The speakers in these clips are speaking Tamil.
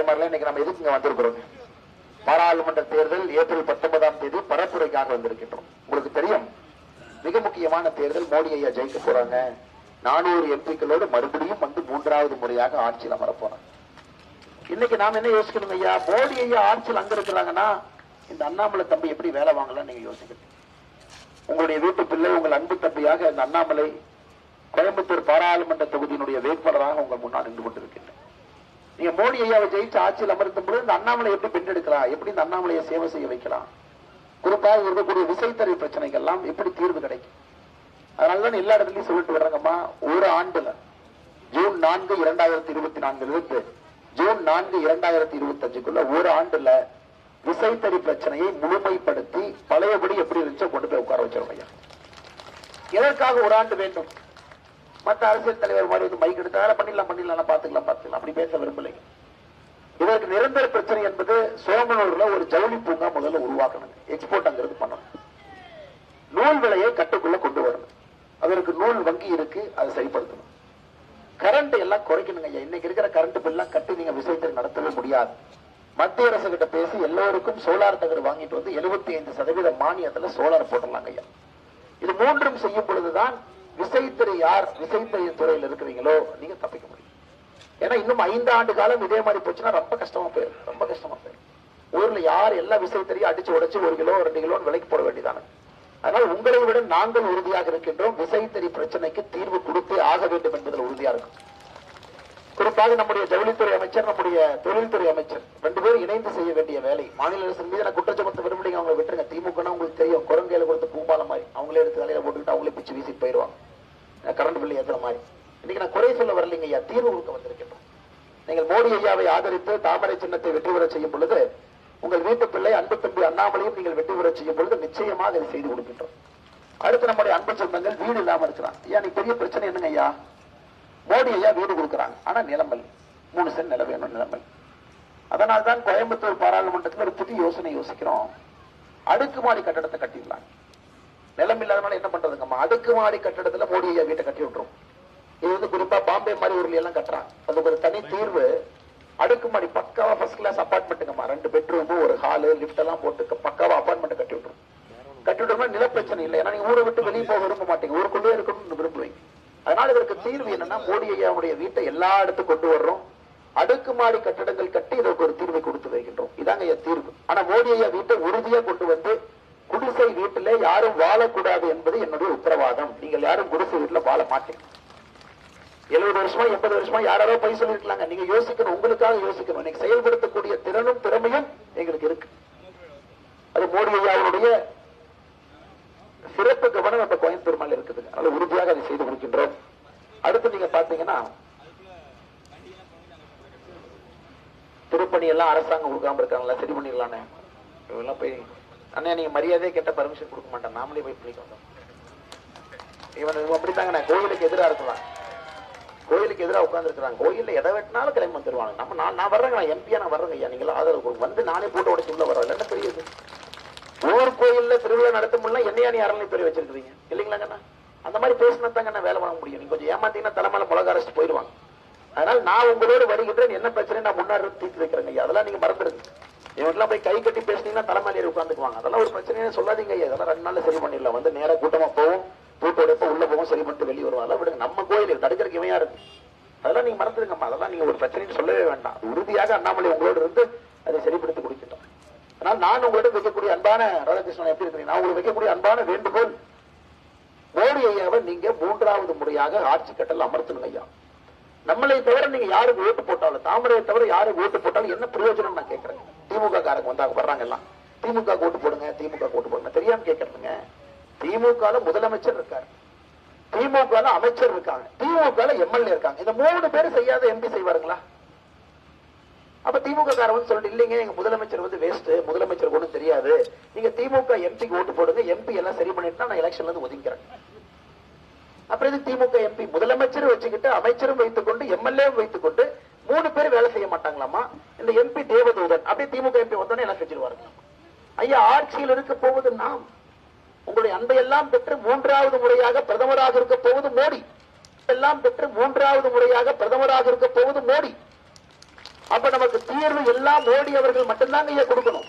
தாய்மார்களே இன்னைக்கு நம்ம எதுக்கு இங்க வந்திருக்கிறோம்? பாராளுமன்ற தேர்தல் ஏப்ரல் பத்தொன்பதாம் தேதி பரப்புரைக்காக வந்திருக்கின்றோம். உங்களுக்கு தெரியும் மிக முக்கியமான தேர்தல் மோடி ஐயா ஜெயிக்க போறாங்க. நானூறு எம்பிக்களோடு மறுபடியும் வந்து மூன்றாவது முறையாக ஆட்சியில் அமரப்போறாங்க. இன்னைக்கு நாம என்ன யோசிக்கணும் ஐயா? மோடி ஐயா ஆட்சியில் அங்க இருக்கிறாங்கன்னா இந்த அண்ணாமலை தம்பி எப்படி வேலை வாங்கலாம் நீங்க யோசிக்கணும். உங்களுடைய வீட்டு பிள்ளை உங்கள் அன்பு தம்பியாக இந்த அண்ணாமலை கோயம்புத்தூர் பாராளுமன்ற தொகுதியினுடைய வேட்பாளராக உங்கள் முன்னால் நின்று கொண்டிருக்கின்றனர் நீங்க மோடி ஐயாவை ஜெயிச்சு ஆட்சியில் அமர்த்தும் பொழுது இந்த அண்ணாமலை எப்படி பெற்றெடுக்கலாம் எப்படி இந்த அண்ணாமலையை சேவை செய்ய வைக்கலாம்? குறிப்பாக இருக்கக்கூடிய விசைத்தறி பிரச்சனைகள்லாம் எப்படி தீர்வு கிடைக்கும்? அதனாலதான் எல்லா இடத்துலயும் சொல்லிட்டு வர்றாங்கம்மா ஒரு ஆண்டுல ஜூன் நான்கு இரண்டாயிரத்தி இருபத்தி நான்குல இருந்து ஜூன் நான்கு இரண்டாயிரத்தி இருபத்தி அஞ்சுக்குள்ள ஒரு ஆண்டுல விசைத்தறி பிரச்சனையை முழுமைப்படுத்தி பழையபடி எப்படி இருந்துச்சோ கொண்டு போய் உட்கார வச்சிருவோம் ஐயா. எதற்காக ஒரு ஆண்டு வேண்டும்? மற்ற அரசியல் தலைவர் மாதிரி வந்து மைக் எடுத்தாலும் பண்ணிடலாம் பண்ணிடலாம் பார்த்துக்கலாம் பார்த்துக்கலாம். அப்படி பேச விரும்பலைங்க இதற்கு நிரந்தர பிரச்சனை என்பது சோமனூர்ல ஒரு ஜவுளி பூங்கா முதல்ல உருவாக்கணும். எக்ஸ்போர்ட் அங்கிறது பண்ணணும். நூல் விலையை கட்டுக்குள்ள கொண்டு வரணும். அதற்கு நூல் வங்கி இருக்கு அதை சரிப்படுத்தணும். கரண்ட் எல்லாம் குறைக்கணுங்க ஐயா. இன்னைக்கு இருக்கிற கரண்ட் பில்லாம் கட்டி நீங்க விசைத்தறி நடத்தவே முடியாது. மத்திய அரசு கிட்ட பேசி எல்லோருக்கும் சோலார் தகர் வாங்கிட்டு வந்து எழுபத்தி ஐந்து சதவீத மானியத்துல சோலார் போட்டுடலாங்க ஐயா. இது மூன்றும் செய்யும் பொழுதுதான் விசைத்துறை யார் விசைத்தறி துறையில் இருக்கிறீங்களோ நீங்க தப்பிக்க முடியும். ஏன்னா இன்னும் ஐந்து ஆண்டு காலம் இதே மாதிரி போச்சுன்னா ரொம்ப கஷ்டமா போயிடும். ரொம்ப கஷ்டமா போயிடும். ஊர்ல யார் எல்லா விசைத்தறியும் அடிச்சு உடைச்சு ஒரு கிலோ ரெண்டு கிலோ விலைக்கு போட வேண்டியதானே. அதனால் உங்களை விட நாங்கள் உறுதியாக இருக்கின்றோம். விசைத்தறி பிரச்சனைக்கு தீர்வு கொடுத்தே ஆக வேண்டும் என்பதில் உறுதியா இருக்கும் குறிப்பாக நம்முடைய ஜவுளித்துறை அமைச்சர் நம்முடைய தொழில்துறை அமைச்சர் ரெண்டு பேரும் இணைந்து செய்ய வேண்டிய வேலை. மாநில அரசு மீது நான் குற்றச்சாட்டு விரும்புறீங்க அவங்க விட்டுருங்க. திமுகனா உங்களுக்கு தெரியும். குரங்கையில கொடுத்த பூம்பாலம் மாதிரி. அவங்களே எடுத்து தலையில போட்டுக்கிட்டு அவங்களே பிச்சு வீசி போயிடுவாங்க கரண்ட் பில் ஏத்துற மாதிரி. இன்னைக்கு நான் குறை சொல்ல வரலைங்க ஐயா தீர்வு கொடுக்க வந்திருக்கின்றோம். நீங்கள் மோடி ஐயாவை ஆதரித்து தாமரை சின்னத்தை வெற்றி பெற செய்யும் பொழுது உங்கள் வீட்டு பிள்ளை அன்பு தம்பி அண்ணாமலையும் நீங்கள் வெற்றி பெற செய்யும் பொழுது நிச்சயமாக அதை செய்து கொடுக்கின்றோம். அடுத்து நம்முடைய அன்பு சொந்தங்கள் வீடு இல்லாம இருக்கிறான் ஐயா நீ பெரிய பிரச்சனை என்னங்க ஐயா? மோடி ஐயா வீடு கொடுக்குறாங்க. ஆனா நிலமல் மூணு சென்ட் நில வேணும் நிலமல் அதனால்தான் கோயம்புத்தூர் பாராளுமன்றத்தில் ஒரு புதிய யோசனை யோசிக்கிறோம். அடுக்குமாடி கட்டடத்தை கட்டிடலாம். நிலம் இல்லாதனால என்ன பண்றதுங்கம்மா? அடுக்குமாடி கட்டடத்துல மோடி ஐயா வீட்டை கட்டி விட்டுரும். இது வந்து குறிப்பா பாம்பே மாதிரி ஊர்ல எல்லாம் கட்டுறாங்க அதுக்கு ஒரு தனி தீர்வு அடுக்குமாடி பக்காவா ஃபர்ஸ்ட் கிளாஸ் அப்பார்ட்மெண்ட்டுங்கம்மா ரெண்டு பெட்ரூம் ஒரு ஹாலு லிஃப்ட் எல்லாம் போட்டு பக்காவா அப்பார்ட்மெண்ட் கட்டி விட்டுரும். கட்டி விட்டோம்னா நில பிரச்சனை இல்லை. ஏன்னா நீங்க ஊரை விட்டு வெளியே போக விரும்ப மாட்டீங்க. ஊருக்குள்ளே இருக்கணும்னு விரும்புவீங்க அதனால இதற்கு தீர்வு என்னன்னா மோடி ஐயாவுடைய வீட்டை எல்லா இடத்துக்கும் கொண்டு வர்றோம். அடுக்குமாடி கட்டடங்கள் கட்டி இதற்கு ஒரு தீர்வை கொடுத்து வைக்கின்றோம் இதாங்க தீர்வு. ஆனா மோடி ஐயா வீட்டை உறுதியா கொண்டு வந்து குடிசை வீட்டுல யாரும் வாழக்கூடாது என்பது என்னுடைய உத்தரவாதம். நீங்கள் யாரும் குடிசை வீட்டுல வாழ மாட்டீங்க. எழுபது வருஷமா எண்பது வருஷமா யாராரோ பை சொல்லிருக்கலாங்க. நீங்க யோசிக்கணும் உங்களுக்காக யோசிக்கணும். நீங்க செயல்படுத்தக்கூடிய திறனும் திறமையும் எங்களுக்கு இருக்கு. அது மோடி ஐயாவுடைய சிறப்பு கவனம் அந்த கோயம்புத்தூர் மேல இருக்குது. அதனால உறுதியாக அதை செய்து கொடுக்கின்றோம் அடுத்து நீங்க பாத்தீங்கன்னா திருப்பணி எல்லாம் அரசாங்கம் கொடுக்காம இருக்காங்களா சரி பண்ணிடலானே. இவெல்லாம் போய் அண்ணா நீங்க மரியாதையே கேட்ட பர்மிஷன் கொடுக்க மாட்டேன். நாமளே போய் பிடிக்க வந்தோம். இவன் இவன் அப்படித்தாங்க நான் கோயிலுக்கு எதிரா இருக்கலாம். கோயிலுக்கு எதிராக உட்காந்துருக்கிறாங்க கோயிலில் எதை வெட்டினாலும் கிளம்பி வந்துருவாங்க. நம்ம நான் நான் வர்றேங்க நான் எம்பியா நான் வர்றேங்க ஐயா. நீங்களும் ஆதரவு கொடுங்க. வந்து நானே போட்டு உடச்சு உள்ள வர்றேன் என்ன தெரியுது. ஊர் கோயில்ல திருவிழா நடத்த முடியல என்னையா நீ அறநிலை பேர் வச்சிருக்கிறீங்க? இல்லைங்களாங்கண்ணா? அந்த மாதிரி பேசினா தாங்க நான் வேலை வாங்க முடியும். நீங்க கொஞ்சம் ஏமாத்தீங்கன்னா தலைமையில மிளகா அரைச்சிட்டு போயிடுவாங்க. அதனால நான் உங்களோட வருகின்றேன். என்ன பிரச்சனை நான் முன்னாடி இருந்து தீர்த்து வைக்கிறேங்க ஐயா. அதெல்லாம் நீங்க மறந்துடுங்க. இவங்கெல்லாம் போய் கை கட்டி பேசுனீங்கன்னா தலைமையில உட்காந்துக்குவாங்க அதெல்லாம் ஒரு பிரச்சனையே சொல்லாதீங்க. ஐயா அதெல்லாம் ரெண்டு நாள்ல சரி பண்ணிடலாம். வந்து நேர கூட்டமா போவோம். கூட்டோட போய் உள்ள போவோம் சரி பண்ணிட்டு வெளியே வருவாங்க விடுங்க. நம்ம கோயில் தடுக்கிறதுக்கு இவையா இருக்கு அதெல்லாம் நீங்க மறந்துடுங்கம்மா அதெல்லாம் நீங்க ஒரு பிரச்சனைன்னு சொல்லவே வேண்டாம். உறுதியாக அண்ணாமலை உங்களோட இருந்து அதை சரிப்படுத்தி கொடுக்கின்றோம் அதனால் நான் உங்களிடம் வைக்கக்கூடிய அன்பான ராதாகிருஷ்ணன் எப்படி இருக்கிறீங்க நான் உங்களுக்கு வைக்கக்கூடிய அன்பான வேண்டுகோள். மோடி ஐயாவை நீங்க மூன்றாவது முறையாக ஆட்சி கட்டல் அமர்த்தணும் ஐயா. நம்மளை தவிர நீங்க யாருக்கு ஓட்டு போட்டாலும் தாமரையை தவிர யாருக்கு ஓட்டு போட்டாலும் என்ன பிரயோஜனம் நான் கேட்கறேன். திமுக காரங்க வந்தாங்க வர்றாங்க எல்லாம். திமுக ஓட்டு போடுங்க திமுக ஓட்டு போடுங்க. தெரியாம கேட்கறதுங்க திமுக முதலமைச்சர் இருக்காரு. திமுக அமைச்சர் இருக்காங்க. திமுக எம்எல்ஏ இருக்காங்க. இந்த மூணு பேரும் செய்யாத எம்பி செய்வாருங்களா? அப்ப திமுக காரன் வந்து சொல்லிட்டு இல்லைங்க எங்க முதலமைச்சர் வந்து வேஸ்ட் முதலமைச்சர் கூட தெரியாது. நீங்க திமுக எம்பிக்கு ஓட்டு போடுங்க. எம்பி எல்லாம் சரி பண்ணிட்டு நான் எலெக்ஷன்ல இருந்து ஒதுங்கிறேன் அப்புறம் இது திமுக எம்பி முதலமைச்சரும் வச்சுக்கிட்டு அமைச்சரும் வைத்துக் கொண்டு எம்எல்ஏ வைத்துக் கொண்டு மூணு பேர் வேலை செய்ய மாட்டாங்களாமா இந்த எம்பி தேவதூதன். அப்படியே திமுக எம்பி வந்தோடனே எல்லாம் செஞ்சிருவாருங்க. ஐயா ஆட்சியில் இருக்க போவது நாம். உங்களுடைய அன்பை எல்லாம் பெற்று மூன்றாவது முறையாக பிரதமராக இருக்க போவது மோடி. எல்லாம் பெற்று மூன்றாவது முறையாக பிரதமராக இருக்க போவது மோடி. அப்ப நமக்கு தீர்வு எல்லாம் மோடி அவர்கள் மட்டும்தாங்க ஐயா கொடுக்கணும்.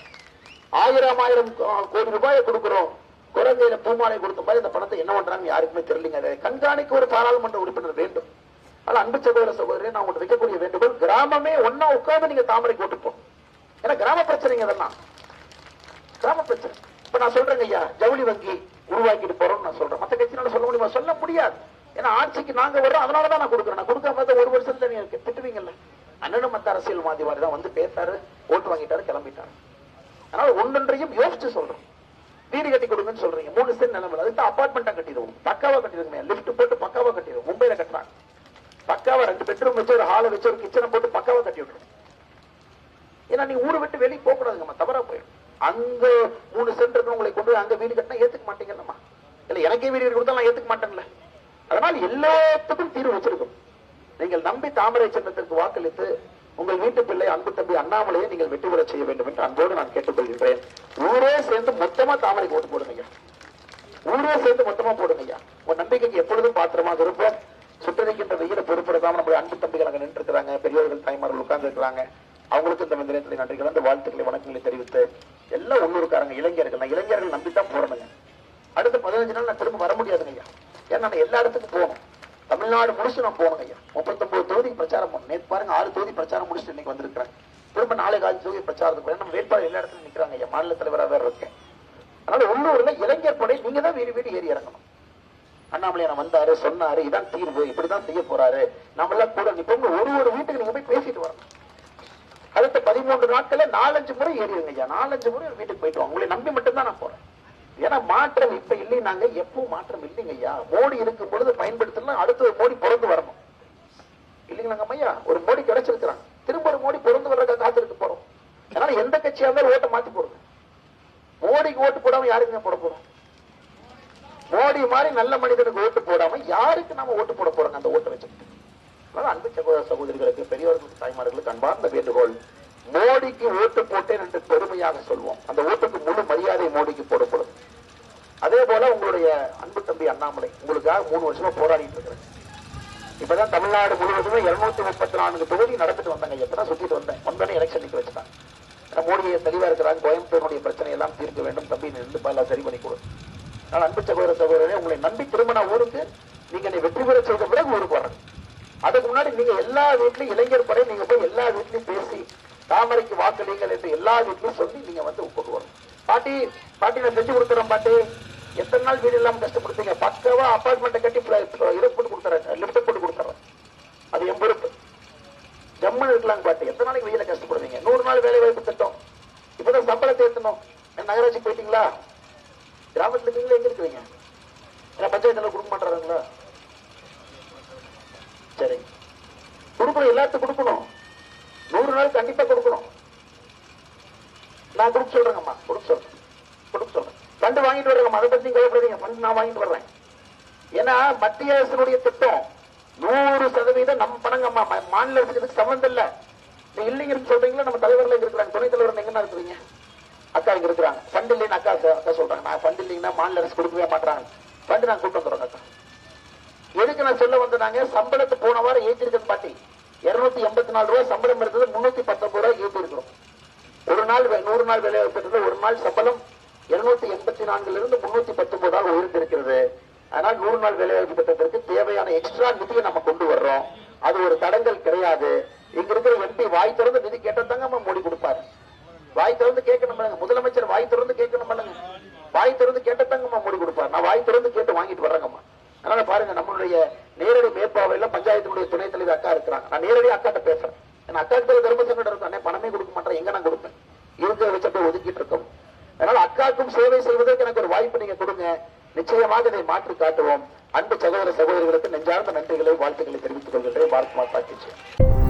ஆயிரம் ஆயிரம் கோடி ரூபாயை கொடுக்கிறோம். குரங்கையில பூமாலை கொடுத்த மாதிரி இந்த பணத்தை என்ன பண்றாங்க யாருக்குமே தெரியலீங்க. கண்காணிக்கு கண்காணிக்க ஒரு பாராளுமன்ற உறுப்பினர் வேண்டும். ஆனா அன்பு சகோதர சகோதரி நான் உங்களுக்கு வைக்கக்கூடிய வேண்டுகோள் கிராமமே ஒன்னா உட்கார்ந்து நீங்க தாமரைக்கு ஓட்டுப்போம் போகணும் ஏன்னா கிராம பிரச்சனைங்க இதெல்லாம். கிராம பிரச்சனை. இப்ப நான் சொல்றேங்க ஐயா ஜவுளி வங்கி உருவாக்கிட்டு போறோம்னு நான் சொல்றேன். மத்த கட்சினால சொல்ல முடியுமா? சொல்ல முடியாது. ஏன்னா ஆட்சிக்கு நாங்க வர்றோம் அதனாலதான் நான் கொடுக்குறேன். நான் கொடுக்காம ஒரு வருஷத்துல நீங்க திட்டுவீங்கல்ல. அண்ணனும் மத்த அரசியல்வாதி மாதிரி தான் வந்து பேசாரு ஓட்டு வாங்கிட்டாரு கிளம்பிட்டாரு. அதனால ஒன்றொன்றையும் யோசிச்சு சொல்றோம். வீடு கட்டி கொடுங்கன்னு சொல்றீங்க. மூணு சென்ட் நிலைமை அதுக்கு அப்பார்ட்மெண்ட்டா கட்டிடுவோம். பக்காவா கட்டிடுவோம். லிஃப்ட் போட்டு பக்காவா கட்டிடுவோம். மும்பைல கட்டுறாங்க. பெட்ரூம் வச்சு ஒரு ஹாலை வச்சு ஒரு கிச்சனை போட்டு பக்காவா கட்டி விடணும் ஏன்னா நீ ஊரை விட்டு வெளியே போக கூடாதுங்கம்மா தவறா போயிடும். அங்க மூணு சென்ட் இருக்கு உங்களை கொண்டு போய் அங்க வீடு கட்டினா ஏத்துக்க மாட்டீங்கல்லம்மா. இல்ல எனக்கே வீடு கொடுத்தா நான் ஏத்துக்க மாட்டேன்ல. அதனால எல்லாத்துக்கும் தீர்வு வச்சிருக்கும் நீங்கள் நம்பி தாமரை சின்னத்திற்கு வாக்களித்து உங்கள் வீட்டு பிள்ளை அன்பு தம்பி அண்ணாமலையை நீங்கள் வெற்றி பெற செய்ய வேண்டும் என்று அன்போடு நான் கேட்டுக்கொள்கின்றேன் ஊரே சேர்ந்து மொத்தமா தாமரைக்கு ஓட்டு போடுங்க ஊரே சேர்ந்து மொத்தமா போடுங்க உன் நம்பிக்கைக்கு எப்பொழுதும் பாத்திரமாக இருப்போம் சுட்டரிக்கின்ற வெயில பொறுப்பிடாம நம்முடைய அன்பு தம்பிகள் அங்க நின்று இருக்கிறாங்க பெரியவர்கள் தாய்மார்கள் உட்கார்ந்து இருக்கிறாங்க அவங்களுக்கு இந்த நிலையத்தில் நன்றி கலந்து வாழ்த்துக்களை வணக்கங்களை தெரிவித்து எல்லாம் உள்ளூர்காரங்க இளைஞர்கள். நான் இளைஞர்கள் நம்பித்தான் போறணுங்க அடுத்த பதினஞ்சு நாள் நான் திரும்ப வர முடியாதுங்க ஐயா. ஏன்னா நான் எல்லா இடத்துக்கும் போகணும். தமிழ்நாடு முடிச்சு நான் போகணும் ஐயா. முப்பத்தொன்பது தொகுதிக்கு பிரச்சாரம் பண்ணணும் நேற்று பாருங்க ஆறு தொகுதி பிரச்சாரம் முடிச்சுட்டு இன்னைக்கு வந்திருக்கிறேன். திரும்ப நாளைக்கு ஆறு தொகுதி பிரச்சாரத்துக்கு நம்ம வேட்பாளர் எல்லா இடத்துலையும் நிற்கிறாங்க ஐயா. மாநில தலைவராக வேற இருக்கேன். அதனால உள்ளூர்ல இளைஞர் படை நீங்க தான் வீடு வீடு ஏறி இறங்கணும். அண்ணாமலை நான் வந்தாரு சொன்னாரு இதான் தீர்வு இப்படிதான் செய்ய போறாரு. நம்ம எல்லாம் கூட நிப்போம் ஒரு ஒரு வீட்டுக்கு நீங்க போய் பேசிட்டு வரணும். அடுத்த பதிமூன்று நாட்கள்ல நாலஞ்சு முறை ஏறிடுங்க ஐயா. நாலஞ்சு முறை வீட்டுக்கு போயிட்டு வாங்க. உங்களை நம்பி மட்டும்தான் நான் போறேன். ஏன்னா மாற்றம் இப்ப இல்லைனாங்க எப்பவும் மாற்றம் இல்லைங்க ஐயா. மோடி இருக்கும் பொழுது பயன்படுத்தலாம் அடுத்த ஒரு மோடி பிறந்து வரணும். இல்லைங்களாங்க ஐயா ஒரு மோடி கிடைச்சிருக்கிறாங்க. திரும்ப ஒரு மோடி பிறந்து வர்றதுக்கு காத்திருக்க போறோம். அதனால எந்த கட்சியா இருந்தாலும் ஓட்டை மாத்தி போடுங்க. மோடிக்கு ஓட்டு போடாம யாருக்குங்க போட போறோம்? மோடி மாதிரி நல்ல மனிதனுக்கு ஓட்டு போடாம யாருக்கு நாம ஓட்டு போட போறோங்க அந்த ஓட்டு வச்சுக்கிட்டு அதனால அன்பு சகோதர சகோதரிகளுக்கு பெரியவர்களுக்கு தாய்மார்களுக்கு அன்பார்ந்த வேண்டுகோள். மோடிக்கு ஓட்டு போட்டேன் என்று பெருமையாக சொல்வோம். அந்த ஓட்டுக்கு முழு மரியாதை மோடிக்கு போடப்படும். அதே போல உங்களுடைய அன்பு தம்பி அண்ணாமலை உங்களுக்காக மூணு வருஷமா போராடிட்டு இருக்கிறேன். இப்பதான் தமிழ்நாடு முழுவதுமே இருநூத்தி முப்பத்தி நான்கு தொகுதி நடத்திட்டு வந்தாங்க. எப்பதான் சுத்திட்டு வந்தேன். வந்தோடனே எலெக்ஷன் நிக்க வச்சுட்டாங்க மோடியை தெளிவா இருக்கிறாங்க கோயம்புத்தூருடைய பிரச்சனை எல்லாம் தீர்க்க வேண்டும். தம்பி நின்று எல்லாம் சரி பண்ணி கொடுக்கும் நான் அன்பு சகோதர சகோதரரே உங்களை நம்பி திரும்ப நான் ஊருக்கு நீங்க என்னை வெற்றி பெற செய்த பிறகு ஊருக்கு வரேன் அதுக்கு முன்னாடி நீங்க எல்லா வீட்லயும் இளைஞர் படை நீங்க போய் எல்லா வீட்லயும் பேசி தாமரைக்கு வாக்களிங்கள் என்று எல்லா வீட்லயும் சொல்லி நீங்க வந்து கொண்டு வரணும் பாட்டி பாட்டி நான் செஞ்சு கொடுத்துறேன் பாட்டி. எத்தனை நாள் வீடு இல்லாம கஷ்டப்படுத்தீங்க? பக்கவா அப்பார்ட்மெண்ட்டை கட்டி இதை போட்டு கொடுத்துறேன். லிப்ட் போட்டு கொடுத்துறேன். அது என் பொறுப்பு. ஜம்முன்னு இருக்கலாம் பாட்டி. எத்தனை நாளைக்கு வெயில கஷ்டப்படுவீங்க? நூறு நாள் வேலை வாய்ப்பு திட்டம். இப்பதான் சம்பளத்தை ஏத்தணும் நகராட்சி போயிட்டீங்களா? கிராமத்துல இருக்கீங்களா எங்க இருக்கிறீங்க ஏன்னா பஞ்சாயத்துல கொடுக்க மாட்டாருங்களா சரி. கொடுக்கணும் எல்லாத்துக்கும் கொடுக்கணும். நூறு நாள் கண்டிப்பா கொடுக்கணும். நான் கொடுக்க சொல்றேங்கம்மா கொடுக்க சொல்றேன் கொடுக்க சொல்றேன் பண்டு வாங்கிட்டு வர்றேங்கம்மா அதை பத்தி கவலைப்படுறீங்க பண்டு நான் வாங்கிட்டு வர்றேன். ஏன்னா மத்திய அரசினுடைய திட்டம் நூறு சதவீதம் நம்ம பணங்கம்மா மாநில அரசுக்கு சம்மந்தம் இல்லை. நீ இல்லைங்கன்னு சொல்றீங்களா? நம்ம தலைவர்ல இருக்கிறாங்க. துணைத் தலைவர் எங்கன்னா இருக்கிறீங்க அக்கா இங்க இருக்கிறாங்க. ஃபண்ட் இல்லைன்னு அக்கா அக்கா சொல்றாங்க. நான் ஃபண்ட் இல்லைங்கன்னா மாநில அரசு கொடுக்கவே மாட்டாங்க ஃபண்ட் நான் கூட்டு வந்துடுறோம் அக்கா. எதுக்கு நான் சொல்ல வந்தாங்க சம்பளத்தை போன வாரம் ஏற்றிருக்கேன் பாட்டி. இருநூத்தி எண்பத்தி நாலு ரூபாய் சம்பளம் இருந்தது முன்னூத்தி பத்தொன்பது ரூபாய் ஏற்றிருக்கிறோம் ஒரு நாள் வே- நூறு நாள் வேலை திட்டத்தில் ஒரு நாள் சம்பளம் இருநூத்தி எண்பத்தி நான்குல இருந்து முன்னூத்தி பத்தொன்பதாக உயர்ந்திருக்கிறது. அதனால் நூறு நாள் வேலைவாய்ப்பு திட்டத்திற்கு தேவையான எக்ஸ்ட்ரா நிதியை நம்ம கொண்டு வர்றோம். அது ஒரு தடங்கல் கிடையாது. இங்க இருக்கிற எம்பி வாய் திறந்து நிதி கேட்டதாங்க நம்ம மோடி கொடுப்பாரு. வாய் திறந்து கேட்கணும் முதலமைச்சர் வாய் திறந்து கேட்கணும் வாய் திறந்து கேட்டதாங்கம்மா மோடி கொடுப்பார் நான் வாய் திறந்து கேட்டு வாங்கிட்டு வர்றேங்கம்மா. அதனால பாருங்க நம்மளுடைய நேரடி மேற்பாவையில பஞ்சாயத்தினுடைய துணைத் தலைவர் அக்கா இருக்கிறாங்க. நான் நேரடியாக அக்காட்ட பேசுறேன். அக்கா அக்காவுக்கு தர்ம சங்கடம் இருக்கும் அண்ணே, பணமே கொடுக்க மாட்டேன். எங்க நான் கொடுப்பேன்? இருக்க வச்சு அப்படியே ஒதுக்கிட்டு இருக்கோம். அதனால அக்காக்கும் சேவை செய்வதற்கு எனக்கு ஒரு வாய்ப்பு நீங்க கொடுங்க. நிச்சயமாக இதை மாற்றி காட்டுவோம். அன்பு சகோதர சகோதரிகளுக்கு நெஞ்சார்ந்த நன்றிகளை வாழ்த்துக்களை தெரிவித்துக் கொள்கின்றேன். பாரத் மாதா கி